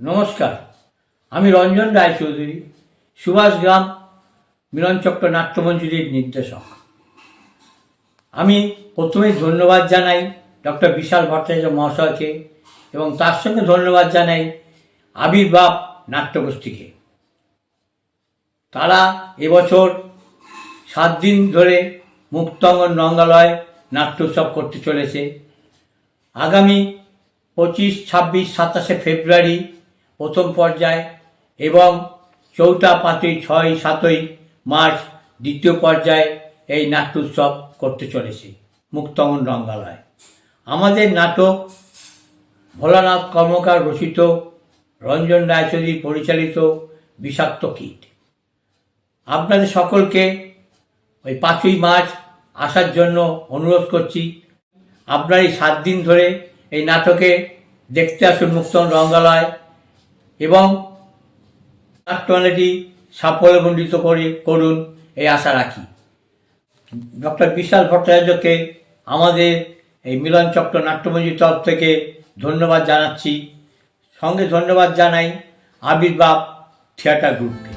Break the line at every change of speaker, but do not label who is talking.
নমস্কার, আমি রঞ্জন রায়চৌধুরী সুভাষগ্রাম মিলনচক্র নাট্যমঞ্জুরির নির্দেশক। আমি প্রথমেই ধন্যবাদ জানাই ডক্টর বিশাল ভট্টাচার্য মহাশয়কে এবং তার সঙ্গে ধন্যবাদ জানাই আবির্ভাব নাট্যগোষ্ঠীকে। তারা এবছর সাত দিন ধরে মুক্তাঙ্গন রঙ্গালয় নাট্যোৎসব করতে চলেছে। আগামী পঁচিশ, ছাব্বিশ, সাতাশে ফেব্রুয়ারি প্রথম পর্যায় এবং চৌঠা, পাঁচই, ছয়, সাতই মার্চ দ্বিতীয় পর্যায়ে এই নাট্যোৎসব করতে চলেছে মুক্তমন রঙ্গালয়। আমাদের নাটক ভোলানাথ কর্মকার রচিত, রঞ্জন রায়চৌধুরী পরিচালিত বিষাক্ত কীট। আপনাদের সকলকে ওই পাঁচই মার্চ আসার জন্য অনুরোধ করছি আপনার এই সাত দিন ধরে এই নাটকে দেখতে আসুন মুক্তন রঙ্গালয়। এবং নাট্যমালাটি সাফল্যমণ্ডিত করে করুন এই আশা রাখি। ডক্টর বিশাল ভট্টাচার্যকে আমাদের এই মিলন চক্র নাট্যমঞ্জির তরফ থেকে ধন্যবাদ জানাচ্ছি। সঙ্গে ধন্যবাদ জানাই আবির্ভাব থিয়েটার গ্রুপকে।